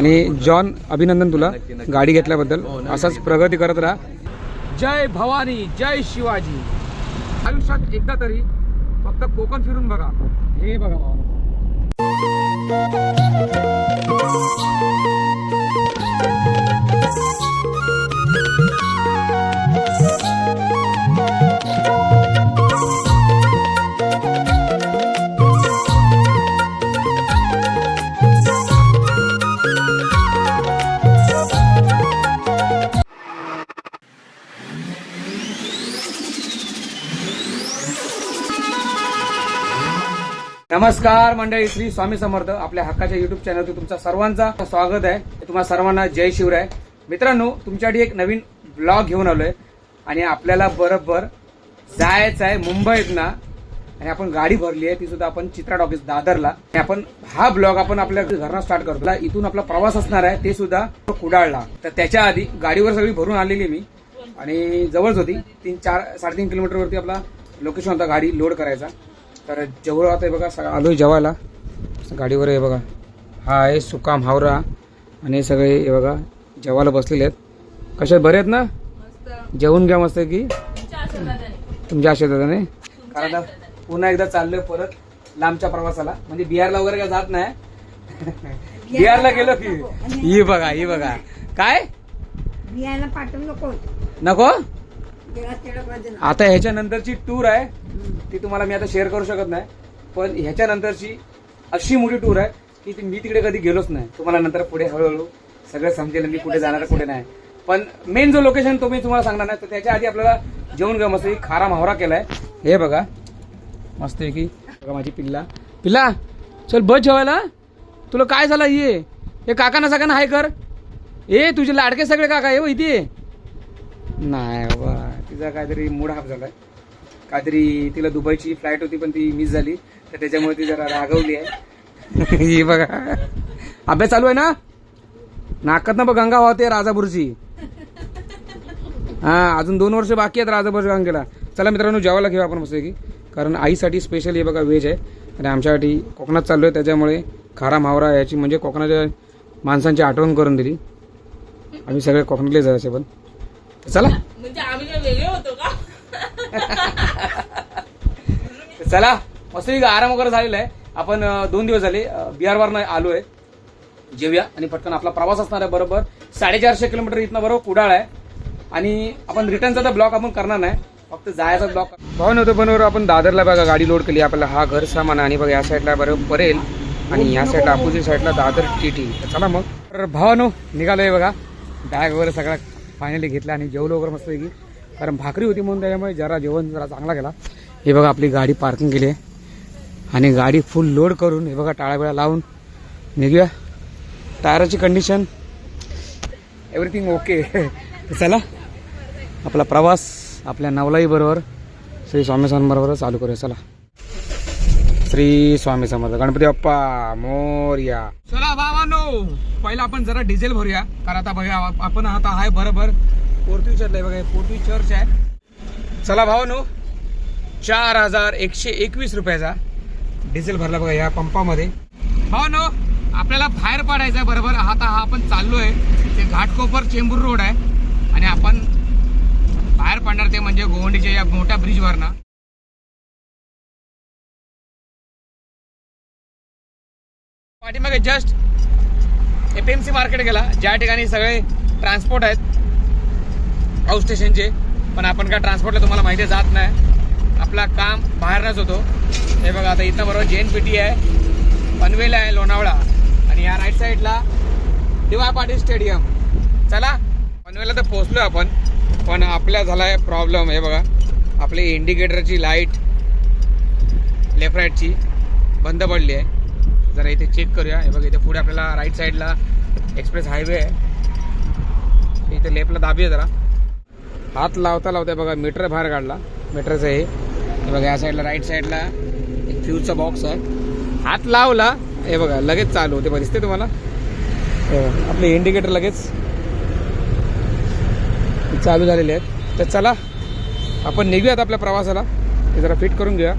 आणि जॉन अभिनंदन तुला गाडी घेतल्याबद्दल. असाच प्रगती करत राहा. जय भवानी जय शिवाजी. आयुष्यात एकदा तरी फक्त कोकण फिरून बघा. हे बघा. नमस्कार मंडळी श्री स्वामी समर्थ. आपल्या हक्काच्या युट्यूब चॅनलवर तुमचा सर्वांचा स्वागत आहे. तुम्हाला सर्वांना जय शिवराय. मित्रांनो तुमच्यासाठी एक नवीन ब्लॉग घेऊन आलोय. आणि आपल्याला बरोबर जायचं आहे मुंबईत ना आणि आपण गाडी भरली आहे ती सुद्धा आपण चित्रा टॉकीज दादरला. आणि आपण हा ब्लॉग आपण आपल्या घरनं स्टार्ट करतो. इथून आपला प्रवास असणार आहे ते सुद्धा कुडाळला. तर त्याच्या आधी गाडीवर सगळी भरून आलेली मी. आणि जवळच होती. तीन चार साडेतीन किलोमीटरवरती आपला लोकेशन होता गाडी लोड करायचा. तर जेवढं आता हे बघा सगळं आलोय जेवायला. गाडीवर आहे बघा. हा आहे सुकाम हावरा आणि हे सगळे हे बघा जेवायला बसलेले आहेत. कसे बरे आहेत ना? जेवून घ्या मस्त की तुमच्या आशीर्वादाने. कारण पुन्हा एकदा चाललोय परत लांबच्या प्रवासाला. म्हणजे बिहारला वगैरे काय जात नाही. बिहारला गेलो की. ही बघा ही बघा. काय? बियाला पाठवू नको. नको? आता ह्याच्या नंतरची टूर आहे ती तुम्हाला मी आता शेअर करू शकत नाही पण ह्याच्या नंतरची अशी मोठी टूर आहे की ती मी तिकडे कधी गेलोच नाही. तुम्हाला नंतर पुढे हळूहळू सगळं समजेल मी कुठे जाणार कुठे नाही. पण मेन जो लोकेशन तो मी तुम्हाला सांगणार नाही तर त्याच्या आधी आपल्याला जेवण घ्या मस्त एक खारा मावरा केलाय. हे बघा. मस्त आहे की बघा माझी पिल्ला. पिल्ला चल बस जेवायला. तुला काय झालं ये. हे काकांना सगळ्यांना हाय कर. ए तुझे लाडके सगळे काका ये हो इथे नाही हो. तिचा काहीतरी मूड हाफ झालाय. काहीतरी तिला दुबईची फ्लाईट होती पण ती मिस झाली. तर त्याच्यामुळे ती जरा रागवली आहे. ही बघा. अभ्यास चालू आहे ना? नाकात ना बघ गंगा वाहते राजापूरची. हा अजून दोन वर्ष बाकी आहेत राजापूर गंगेला. चला मित्रांनो जेवायला घेऊ आपण मस्त की कारण आईसाठी स्पेशल हे बघा व्हेज आहे. आणि आमच्यासाठी कोकणात चाललो आहे त्याच्यामुळे खारा मावरा याची म्हणजे कोकणाच्या माणसांची आठवण करून दिली. आम्ही सगळे कोकणातले जायचे पण. चला म्हणजे आम्ही काय वेगळे होतो का तर चला मस्त एक आराम वगैरे झालेला आहे आपण दोन दिवस झाले बिहारवरनं आलो आहे जेवूया आणि पटकन आपला प्रवास असणार आहे बरोबर. साडेचारशे किलोमीटर इथनं बरोबर कुडाळ आहे. आणि आपण रिटर्नचा तर ब्लॉक आपण करणार नाही. फक्त जायचा ब्लॉक भाऊ नव्हतं बरोबर आपण दादरला बघा गाडी लोड केली. आपल्याला हा घर सामान आणि बघा या साईडला बरोबर परेल. आणि या साईडला अपोजिट साईडला दादर टीटी चला मग. तर भावानो निघालोय बघा. बॅग वगैरे सगळा फायनली घेतला आणि जेवलो वगैरे मस्त की कारण भाकरी होती म्हणून त्याच्यामुळे जरा जेवण जरा चांगला गेला हे बघा आपली गाडी पार्किंग केली आहे. आणि गाडी फुल लोड करून हे बघा टाळ्याबिळा लावून निघूया. टायराची कंडिशन एव्हरीथिंग ओके चला आपला प्रवास आपल्या नवलाई बरोबर श्री स्वामी बरोबर चालू करूया. चला. श्री स्वामी समर्थ गणपती बाप्पा मोर्या. चला बाबानो पहिला आपण जरा डिझेल भरूया. कारण आता बघा आपण आता आहे बरोबर. पोर्तुगी चर्च आहे बघा पोर्तुई चर्च आहे. चला भावानो चार हजार एकशे एकवीस रुपयाचा डिझेल भरला बघा या पंपामध्ये. हो नो आपल्याला बाहेर पडायचं आहे बरोबर आता हा आपण चाललोय ते घाटकोपर चेंबूर रोड आहे. आणि आपण बाहेर पडणार ते म्हणजे गोवंडीच्या या मोठ्या ब्रिजवर ना पाठीमागे जस्ट एपीएमसी मार्केट गेला ज्या ठिकाणी सगळे ट्रान्सपोर्ट आहेत. हाऊस स्टेशनचे पण आपण काय ट्रान्सपोर्टला तुम्हाला माहिती जात नाही. आपला काम बाहेरनच होतो. हे बघा आता इथं बरोबर जे एन पी टी आहे पनवेल आहे लोणावळा. आणि या राईट साईडला दिवा पाटील स्टेडियम चला पनवेलला तर पोहोचलो आपण पण आपल्या झाला आहे प्रॉब्लेम हे बघा. आपली इंडिकेटरची लाइट लेफ्ट राईटची बंद पडली आहे. जरा इथे चेक करूया. हे बघा इथे पुढे आपल्याला राईट साईडला एक्सप्रेस हायवे आहे. इथे लेफ्टला दाबूया जरा. हात लावता लावता बघा मीटर बाहेर काढला. मीटरचं हे. हे बघा या साईडला राईट साईडला एक फ्यूजचा बॉक्स आहे. हात लावला. हे बघा लगेच चालू होते. बघा दिसते तुम्हाला? आपले इंडिकेटर लगेच चालू झालेले आहेत. तर चला आपण निघूयात आपल्या प्रवासाला. ते जरा फिट करून घेऊया.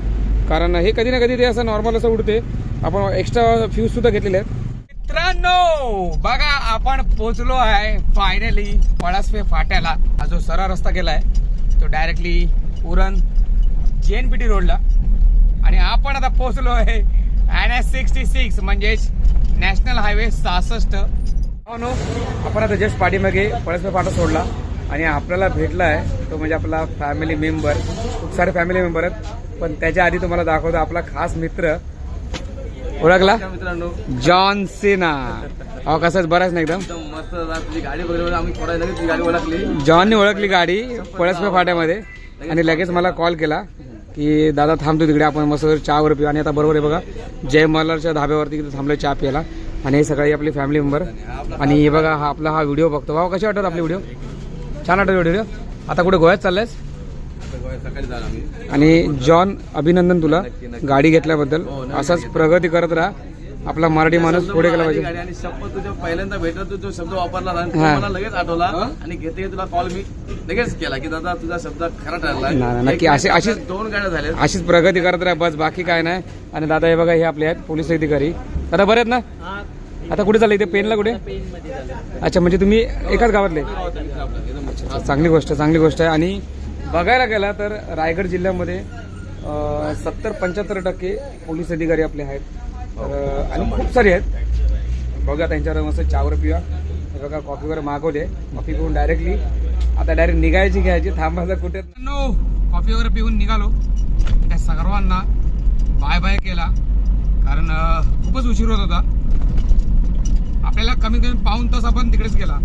कारण हे कधी ना कधी ते असं नॉर्मल असं उडते. आपण एक्स्ट्रा फ्यूज सुद्धा घेतलेले आहेत. मित्रांनो बघा आपण पोहोचलो आहे फायनली पळासपे फाट्याला. हा जो सरळ रस्ता गेलाय तो डायरेक्टली उरण जे एन पी टी रोडला आणि आपण आता पोहोचलो आहे एन एस सिक्स्टी सिक्स म्हणजेच नॅशनल हायवे सहासष्ट. हो नो आपण आता जस्ट पाठीमागे पळसवे फाटा सोडला आणि आपल्याला भेटला आहे तो म्हणजे आपला फॅमिली मेंबर खूप सारे फॅमिली मेंबर आहेत. पण त्याच्या आधी तुम्हाला दाखवतो आपला खास मित्र ओळखला? मित्रांनो. John Cena. अहो कसंच बराच नाही एकदम. मस्त. तुझी गाडी बघितल्यावर आम्ही थोडा लगेच तुझी गाडी ओळखली. जॉनने ओळखली गाडी पळसपे फाट्यामध्ये. आणि लगेच मला कॉल केला की दादा थांबतो तिकडे. आपण मस्त चहावर पिऊ. आणि आता बरोबर आहे बघा जय मल्हारच्या धाब्यावरती तिथे थांबलो चहा प्यायला. आणि हे सकाळी आपली फॅमिली मेंबर आणि हे बघा हा आपला हा व्हिडिओ बघतो. भाऊ कसे वाटतात आपले व्हिडिओ छान वाटत व्हिडिओ आता कुठे गोव्यात चाललायस? आणि जॉन अभिनंदन तुला गाडी घेतल्याबद्दल. हो, असाच प्रगती करत राहा. आपला मराठी माणूस पुढे गेला पाहिजे. गाडी आणि शब्द तुझ्या पहिल्यांदा भेटला तू जो शब्द वापरला ना तो हा. मला लगेच आठवला. आणि घेते तुला कॉल मी लगेच केला की दादा तुझा शब्द खरा ठरला. नाही, नाही, नक्की. अशी- अशी- दोन गाड्या झाल्या अशीच प्रगती करत राहा बस. बाकी काय नाही. आणि दादा हे बघा हे आपले आहेत पोलीस अधिकारी. दादा बरे आहेत ना? आता कुठे चालले? इथे पेनला कुठे? अच्छा म्हणजे तुम्ही एकाच गावातले? अच्छा, चांगली गोष्ट चांगली गोष्ट आहे. आणि बघायला गेला तर रायगड जिल्ह्यामध्ये सत्तर पंच्याहत्तर टक्के पोलीस अधिकारी आपले आहेत. तर आणि खूप सारे आहेत. बघा त्यांच्यावर मस्त चावर पिवा. बघा कॉफी वगैरे मागवले. कॉफी पिऊन डायरेक्टली आता डायरेक्ट निघायची घ्यायची. थांबायचं कुठे? कॉफी वगैरे पिऊन निघालो. त्या सर्वांना बाय बाय केला. कारण खूपच उशीर होत होता. आपल्याला कमीत कमी पाऊन तास आपण तिकडेच गेला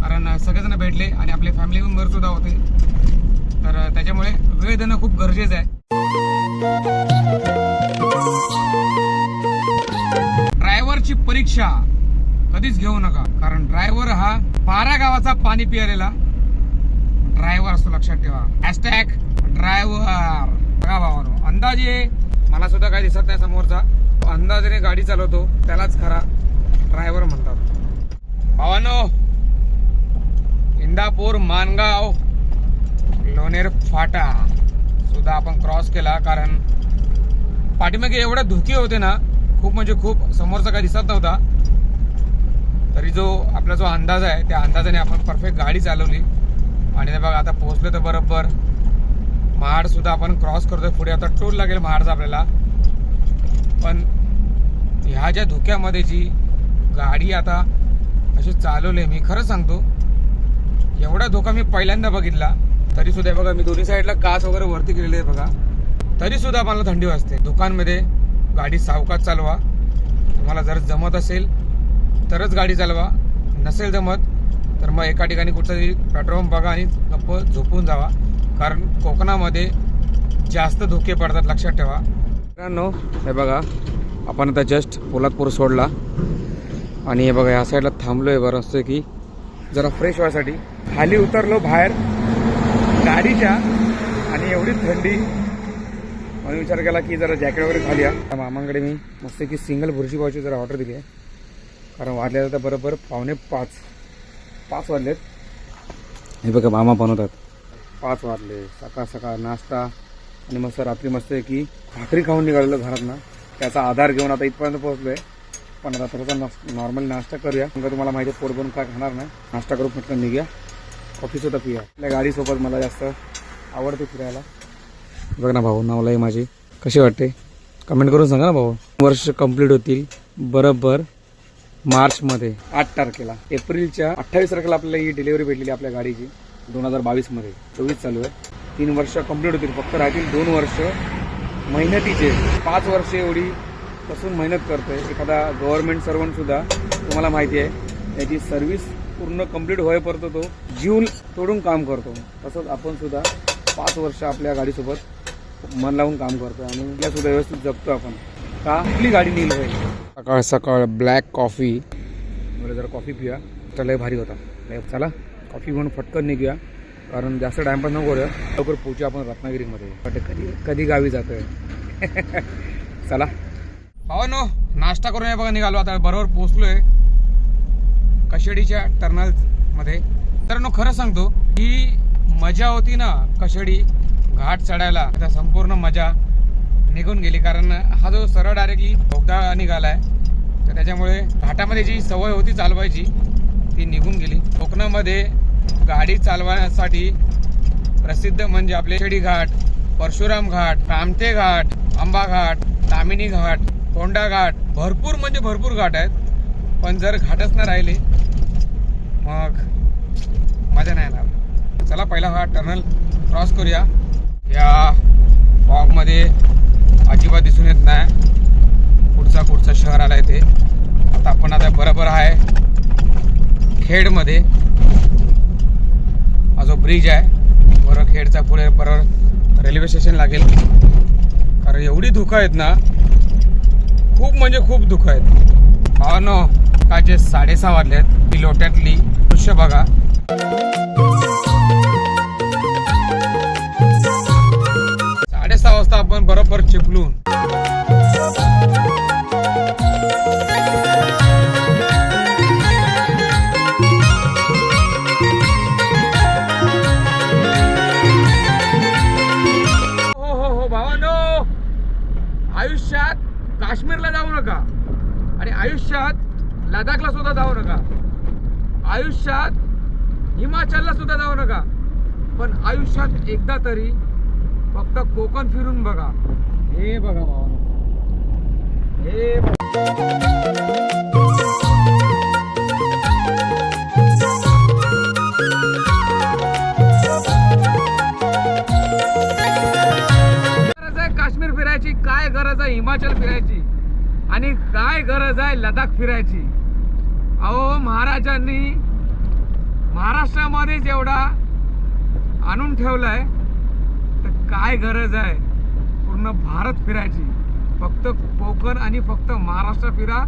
कारण सगळेजण भेटले आणि आपले फॅमिली मेंबर सुद्धा होते. तर त्याच्यामुळे वेळ देणं खूप गरजेचं आहे. ड्रायव्हरची परीक्षा कधीच घेऊ नका कारण ड्रायव्हर हा बारा गावाचा पाणी पियालेला. ड्रायव्हर असतो लक्षात ठेवा. Hashtag driver. बघा भावानो अंदाजे मला सुद्धा काही दिसत नाही समोरचा अंदाजाने गाडी चालवतो त्यालाच खरा ड्रायव्हर म्हणतात. भावानो इंदापूर मानगाव. लोणेर फाटा. सुद्धा आपण क्रॉस केला कारण पाठीमागे एवढे धुके होते ना खूप म्हणजे खूप समोरचा काही दिसत नव्हता. तरी जो आपला जो अंदाज आहे त्या अंदाजाने आपण परफेक्ट गाडी चालवली. आणि ते बघा आता पोहोचलो तर बरोबर. महाड सुद्धा आपण क्रॉस करतोय. पुढे आता टोल लागेल महाडचा आपल्याला. पण ह्या ज्या धुक्यामध्ये जी गाडी आता अशी चालवली मी खरं सांगतो एवढा धोका मी पहिल्यांदा बघितला. तरी सुद्धा हे बघा मी दोन्ही साईडला काच वगैरे वरती केलेले आहे बघा. तरी सुद्धा मला थंडी वाजते. दुकानमध्ये गाडी सावकात चालवा. तुम्हाला जर जमत असेल तरच गाडी चालवा. नसेल जमत तर मग एका ठिकाणी कुठचा तरी पेट्रोल पंप बघा आणि गप्प झोपून जावा. कारण कोकणामध्ये जास्त धोके पडतात लक्षात ठेवा. मित्रांनो हे बघा आपण आता जस्ट पोलादपूर सोडला. आणि हे बघा या साईडला थांबलो आहे बरं असं की जरा फ्रेश व्हायसाठी. खाली उतरलो बाहेर. गाडीच्या आणि एवढी थंडी. म्हणून विचार केला की जरा जॅकेट वगैरे खाली या मामांकडे मी मस्त की सिंगल भुर्जी पावची जरा ऑर्डर दिली आहे. कारण वाजले आता बरोबर पावणे पाच. पाच वाजलेत. हे बघा मामा बनवतात. पाच वाजले. सकाळ सकाळ नाश्ता आणि मस्त रात्री मस्त आहे की भाकरी खाऊन निघालेलो घरात ना त्याचा आधार घेऊन आता इथपर्यंत पोहोचलो आहे पण थोडासा नॉर्मल नाश्ता करूया. तुम्हाला माहिती आहे, पोट बनून काय खाणार नाही. नाश्ता करून पटकन निघूया. कॉफी सुद्धा पिऊया आपल्या गाडीसोबत मला जास्त आवडते फिरायला. बघ ना भाऊ नावला आहे माझी. कशी वाटते? कमेंट करून सांगा ना भाऊ. वर्ष कंप्लीट होतील बरोबर मार्चमध्ये. आठ तारखेला. एप्रिलच्या अठ्ठावीस तारखेला आपल्याला ही डिलिव्हरी भेटलेली आपल्या गाडीची. दोन हजार बावीसमध्ये. चोवीस चालू आहे. तीन वर्ष कंप्लीट होतील. फक्त राहतील दोन वर्ष मेहनतीचे. पाच वर्ष एवढी पासून मेहनत करतोय. एखादा गव्हर्नमेंट सर्वंट सुद्धा तुम्हाला माहिती आहे. त्याची सर्व्हिस पूर्ण कंप्लीट होईपर्यंत तो जीव तोडून काम करतो. तसंच आपण सुद्धा पाच वर्ष आपल्या गाडीसोबत मन लावून काम करतो आणि या सुद्धा व्यवस्थित जगतो आपण. का? आपली गाडी नील होईल? सकाळ सकाळ ब्लॅक कॉफी मला जरा कॉफी पिऊया तर लय भारी होता. लय चला कॉफी घेऊन फटकन निघूया. कारण जास्त टाइमपास नको करूया लवकर पोहोचूया आपण रत्नागिरीमध्ये. वाटतं कधी कधी गावी जातोय. चला. भावानो नाश्ता करून बघा निघालो. आता बरोबर पोहोचलोय. कशेडीच्या टर्नलमध्ये मित्रांनो तर खरं सांगतो ही मजा होती ना कशेडी घाट चढायला. आता संपूर्ण मजा निघून गेली कारण हा जो सरळ डायरेक्टली बोगदा आहे तर त्याच्यामुळे घाटामध्ये जी सवय होती चालवायची ती निघून गेली. कोकणामध्ये गाडी चालवण्यासाठी प्रसिद्ध म्हणजे आपले शेडी घाट परशुराम घाट कामते घाट आंबा घाट तामिनी घाट कोंडा घाट. भरपूर म्हणजे भरपूर घाट आहेत पण जर घाटच ना राहिले मग मजा नाही येणार. चला पहिला हा टर्नल क्रॉस करूया. या फॉगमध्ये अजिबात दिसून येत नाही. पुढचा पुढचा शहर आला ते. आता आपण आता बरोबर आहे खेडमध्ये. हा जो ब्रिज आहे बरं खेडचा पुढे बरोबर रेल्वे स्टेशन लागेल. कारण एवढी धुकं आहेत ना खूप म्हणजे खूप धुकं आहेत. हा सकाळचे साडेसहा वाजले आहेत ती लोट्यातली दृश्य बघा. साडेसहा वाजता आपण बरोबर चिपलून हो हो हो भावानो. आयुष्यात काश्मीरला जाऊ नका. आणि आयुष्यात लडाखला सुद्धा जाऊ नका. आयुष्यात हिमाचलला सुद्धा जाऊ नका. पण आयुष्यात एकदा तरी फक्त कोकण फिरून बघा. हे बघा भावानो. हे गरज आहे काश्मीर फिरायची काय गरज आहे हिमाचल फिरायची? आणि काय गरज आहे लडाख फिरायची? अहो महाराजांनी महाराष्ट्रामध्येच एवढा आणून ठेवलाय तर काय गरज आहे पूर्ण भारत फिरायची? फक्त कोकण आणि फक्त महाराष्ट्र फिरा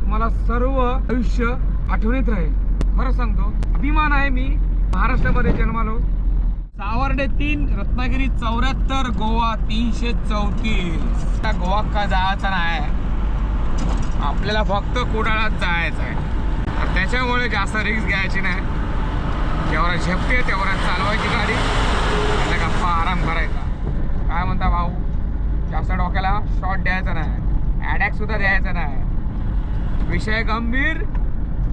तुम्हाला सर्व आयुष्य आठवणीत राहील. खरं सांगतो अभिमान आहे मी महाराष्ट्रामध्ये जन्मालो. सावर्डे तीन रत्नागिरी चौऱ्याहत्तर गोवा तीनशे चौतीस. त्या गोवा का जायचा नाही. आपल्याला फक्त कुडाळात जायचं आहे. तर त्याच्यामुळे जास्त रिक्स घ्यायची नाही. जेवढा झेपते तेवढा चालवायची गाडी. त्याला गप्पा आराम करायचा. काय म्हणता भाऊ? जास्त डोक्याला शॉट द्यायचा नाही. ॲडॅकसुद्धा द्यायचा नाही. विषय गंभीर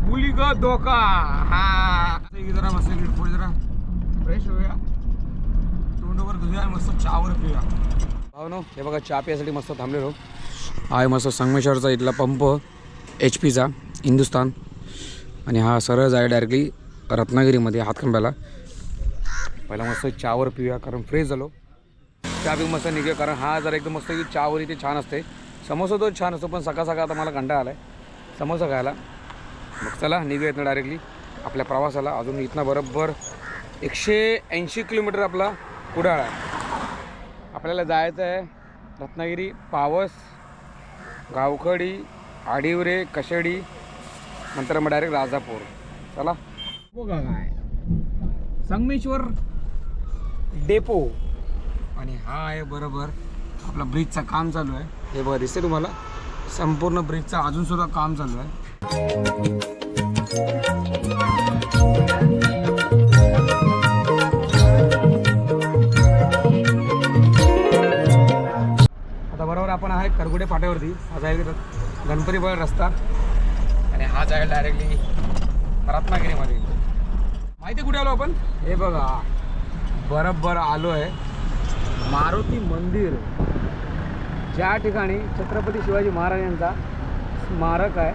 मुली ग धोका. हा. जरा मस्त पुढे जरा फ्रेश होऊया. तोंडवर धुया मस्त चहावर पिऊया. भावनो हे बघा चहा पियासाठी मस्त थांबलेलो. आहे मस्त संगमेश्वरचा इथला पंप एच पीचा हिंदुस्तान. आणि हा सरळ जाय डायरेक्टली रत्नागिरीमध्ये हातखंब्याला. पहिला मस्त चहावर पिऊया कारण फ्रेश झालो. चहा पिऊन मस्त निघूया कारण हा जर एकदम मस्त चहावर इथे छान असते. समोसा तो छान असतो पण सकाळ सकाळ आता मला कंटाळा आला आहे समोसा खायला. मग चला निघूया इथनं डायरेक्टली आपल्या प्रवासाला अजून इथनं बरोबर एकशे ऐंशी किलोमीटर आपला कुडाळ आहे. आपल्याला जायचं आहे रत्नागिरी पावस गावखडी आडिवरे कशेडी नंतर मग डायरेक्ट राजापूर. चला. बघा काय. संगमेश्वर डेपो. आणि हा आहे बरोबर आपला ब्रिजचं काम चालू आहे. हे बघा दिसते तुम्हाला? संपूर्ण ब्रिजचं अजून सुद्धा काम चालू आहे. आपण आहे करगुडे फाट्यावरती. हा जाईल बळ रस्ता. आणि हा जाईल डायरेक्टली रत्नागिरीमध्ये. माहिती कुठे आलो आपण? हे बघा. बरोबर आलो आहे मारुती मंदिर. ज्या ठिकाणी छत्रपती शिवाजी महाराज यांचा स्मारक आहे.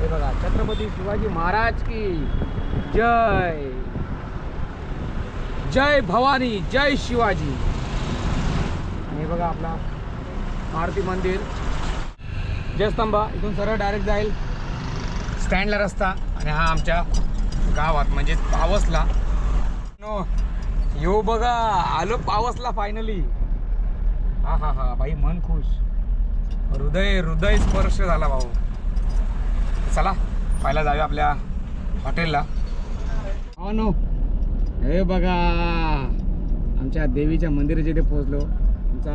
हे बघा छत्रपती शिवाजी महाराज की जय. जय भवानी जय शिवाजी. बघा आपला मारुती मंदिर. जयस्तंभा इथून सरळ डायरेक्ट जाईल. स्टँडला रस्ता आणि हा आमच्या गावात म्हणजे पावसला. नो यो बघा आलो पावसला फायनली हा हा हा बाई मन खुश. हृदय हृदय स्पर्श झाला भाऊ. चला पहिला जाऊया आपल्या हॉटेलला. हो नो. हे बघा आमच्या देवीच्या मंदिराच्या इथे पोहोचलो. आमचा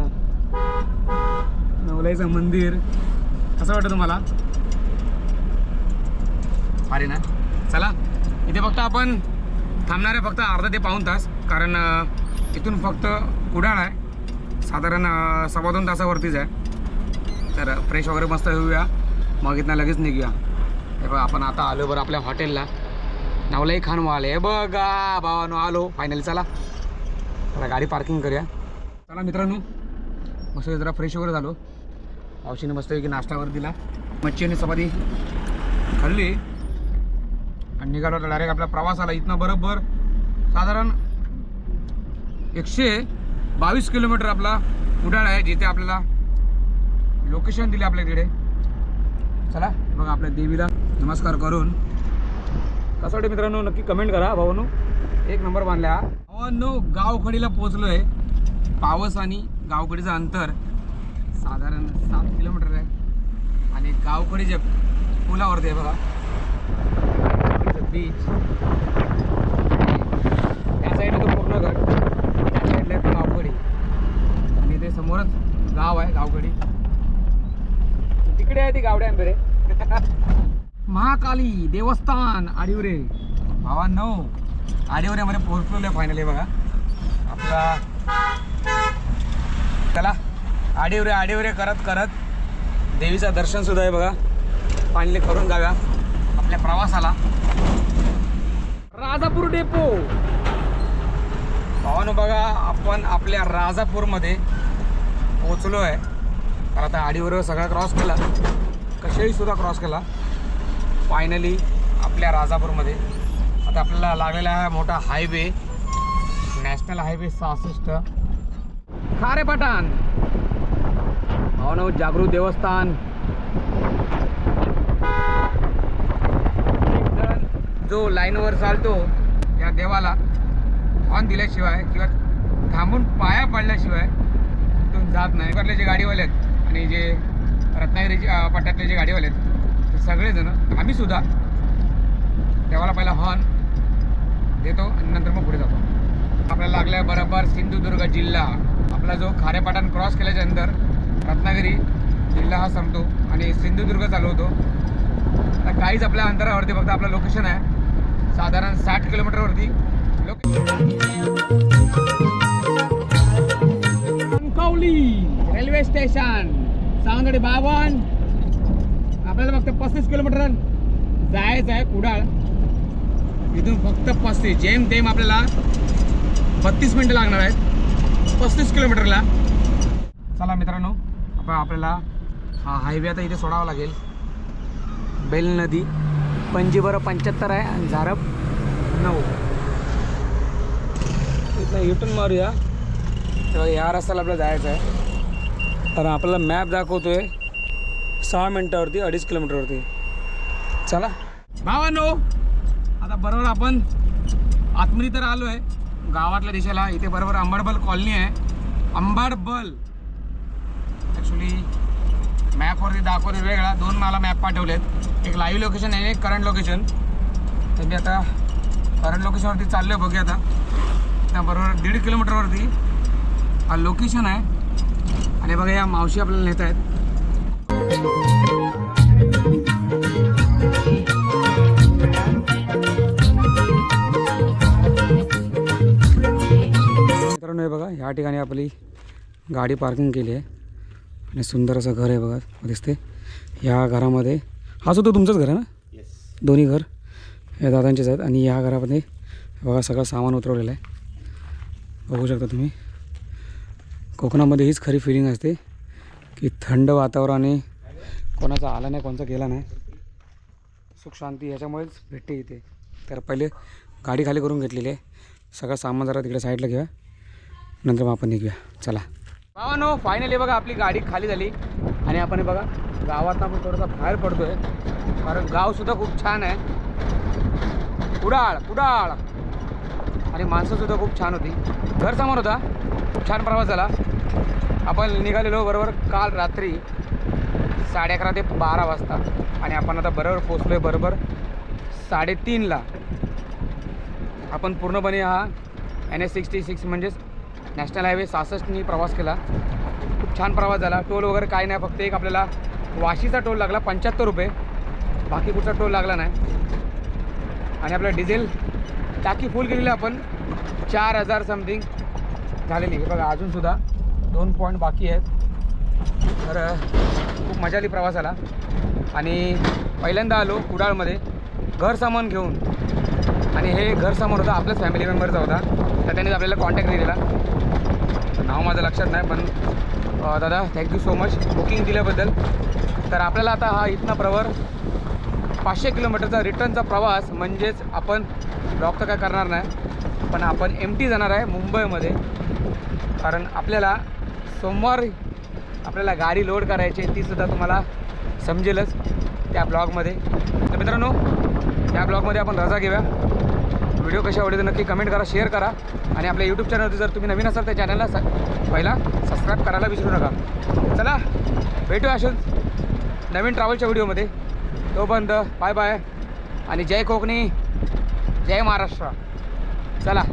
नवलाईचं मंदिर. कसं वाटतं तुम्हाला? अरे ना? चला इथे फक्त आपण थांबणार आहे फक्त अर्धा ते पाऊन तास कारण इथून फक्त कुडाळ आहे. साधारण सव्वा दोन तासावरतीच आहे. तर फ्रेश वगैरे मस्त होऊया मग इथनं लगेच निघूया. हे बघा आपण आता आलो बरं आपल्या हॉटेलला. नवलाई खान आले बघा भावानो आलो. फायनली चला. चला गाडी पार्किंग करूया. चला मित्रांनो मस्त जरा फ्रेश वगैरे झालो. औषधीने मस्त की नाश्ता वगैरे दिला. मच्छी आणि चपाती खाल्ली. आणि निघालो तर डायरेक्ट प्रवास आला इथनं बरोबर साधारण एकशे बावीस किलोमीटर आपला उडाळ आहे जिथे आपल्याला लोकेशन दिले आपल्या तिकडे चला मग आपल्या देवीला नमस्कार करून. कसं वाटतं मित्रांनो? नक्की कमेंट करा. भावानो एक नंबर बांधला भावानो गावखडीला पोहोचलो आहे पावस आणि गावकडीचं अंतर साधारण सात किलोमीटर आहे. आणि गावखडीच्या पुलावरती आहे बघा. बीच त्या साईडला तो पूर्ण गड त्या साईडला आहे गावकडी. आणि ते समोरच गाव आहे गावकडी. तिकडे आहे ती गावड्या आंबेरे. महाकाली देवस्थान आडिवरे. नऊ. आडिवऱ्यामध्ये पोहोचलेलं आहे फायनली बघा. आपला आडिवरे आडिवरे करत करत देवीचं दर्शनसुद्धा आहे बघा. फायनली करून जाव्या आपल्या प्रवासाला. राजापूर डेपो. भावानो बघा आपण आपल्या राजापूरमध्ये पोचलो आहे तर आता आडीवर सगळा क्रॉस केला. कशाही सुद्धा क्रॉस केला. फायनली आपल्या राजापूरमध्ये. आता आपल्याला लागलेला आहे मोठा हायवे नॅशनल हायवे सहासष्ट. खारे पठाण. भावनो जागृत देवस्थान. जो लाईनवर चालतो या देवाला हॉर्न दिल्याशिवाय किंवा थांबून पाया पडल्याशिवाय तिथून जात नाही. कडले जे गाडीवाले आहेत आणि जे रत्नागिरीचे पट्ट्यातले जे गाडीवाले आहेत ते सगळेजण आम्हीसुद्धा देवाला पहिला हॉर्न देतो आणि नंतर मग पुढे जातो. आपल्याला लागल्या बरोबर सिंधुदुर्ग जिल्हा. आपला जो खारेपाटण क्रॉस केल्याच्यानंतर रत्नागिरी जिल्हा हा संपतो आणि सिंधुदुर्ग चालू होतो आता काहीच आपल्या अंतरावरती फक्त आपलं लोकेशन आहे. साधारण साठ किलोमीटरवरती कणकवली रेल्वे स्टेशन सावंतवाडी बावन. आपल्याला फक्त पस्तीस किलोमीटर जायचं आहे कुडाळ. इथून फक्त पस्तीस. जेम तेम आपल्याला बत्तीस मिनटं लागणार आहेत. पस्तीस किलोमीटरला. चला मित्रांनो आपण आपल्याला हा हायवे आता इथे सोडावा लागेल. बेल नदी. पणजी बरं पंच्याहत्तर आहे आणि झारप नऊ. इथनं युटून मारूया. तेव्हा या रस्त्याला आपल्याला जायचं आहे. तर आपल्याला मॅप दाखवतो आहे सहा मिनटावरती अडीच किलोमीटरवरती. चला. भावानो आता बरोबर आपण आतमध्ये तर आलो आहे गावातल्या दिशेला इथे बरोबर अंबाडबल कॉलनी आहे. अंबाडबल. ॲक्च्युली मॅपवरती दाखवते वेगळा. दोन मला मॅप पाठवलेत. एक लाईव्ह लोकेशन आहे एक करंट लोकेशन तर मी आता करंट लोकेशनवरती चाललो आहे बघूया आता. त्याबरोबर दीड किलोमीटरवरती हा लोकेशन आहे. आणि बघा या मावशी आपल्याला नेत आहेत. बघा ह्या ठिकाणी आपली गाडी पार्किंग केली आहे. आणि सुंदर असं घर आहे बघा दिसते ह्या घरामध्ये हा सुद्धा तुमचंच घर आहे ना? दोन्ही घर. या दादांचेच आहेत आणि ह्या घरामध्ये बघा सगळं सामान उतरवलेलं आहे. बघू शकता तुम्ही. कोकणामध्ये हीच खरी फिलिंग असते की थंड वातावरणाने कोणाचा आला नाही कोणाचा गेला नाही. सुख शांती ह्याच्यामुळेच भेटते इथे. तर पहिले गाडी खाली करून घेतलेली आहे. सगळं सामान जरा तिकडे साईडला घ्या नंतर मग आपण निघूया. चला. नो फायनली बघा आपली गाडी खाली झाली. आणि आपण हे बघा गावात आपण थोडासा बाहेर पडतोय. कारण गावसुद्धा खूप छान आहे. कुडाळ कुडाळ. आणि माणसंसुद्धा खूप छान होती. घर समोर होता. खूप छान प्रवास झाला. आपण निघालेलो बरोबर काल रात्री साडे अकरा ते बारा वाजता. आणि आपण आता बरोबर पोचलो आहे बरोबर साडेतीनला. आपण पूर्णपणे हा एन एस सिक्स्टी सिक्स म्हणजेच नॅशनल हायवे सहासष्टनी प्रवास केला. खूप छान प्रवास झाला. टोल वगैरे काय नाही फक्त एक आपल्याला वाशीचा टोल लागला पंच्याहत्तर रुपये. बाकी कुठचा टोल लागला नाही. आणि आपला डिझेल टाकी फुल केलेली आपण. चार हजार समथिंग झालेली. बघा अजूनसुद्धा दोन पॉईंट बाकी आहेत. तर खूप मजा आली प्रवासाला आणि पहिल्यांदा आलो कुडाळमध्ये. घर सामान घेऊन. आणि हे घर सामान होतं आपल्याच फॅमिली मेंबरचा होता. तर त्यांनी आपल्याला कॉन्टॅक्ट दिलेला. नाव माझं लक्षात नाही पण दादा थँक्यू सो मच बुकिंग दिल्याबद्दल. तर आपल्याला आता हा इथनं प्रवर पाचशे किलोमीटरचा रिटर्नचा प्रवास म्हणजेच आपण ब्लॉक तर काय करणार नाही पण आपण एम टी जाणार आहे मुंबईमध्ये. कारण आपल्याला सोमवार आपल्याला गाडी लोड करायची आहे तीसुद्धा तुम्हाला समजेलच त्या ब्लॉगमध्ये. तर मित्रांनो त्या ब्लॉगमध्ये आपण रजा घेऊया. व्हिडिओ कसे आवडले तर नक्की कमेंट करा शेअर करा. आणि आपल्या यूट्यूब चॅनलवरती जर तुम्ही नवीन असाल त्या चॅनलला स पहिला सबस्क्राईब करायला विसरू नका. चला भेटूया अशाच नवीन ट्रॅव्हलच्या व्हिडिओमध्ये. तो बंद बाय बाय आणि जय कोकणी जय महाराष्ट्र. चला.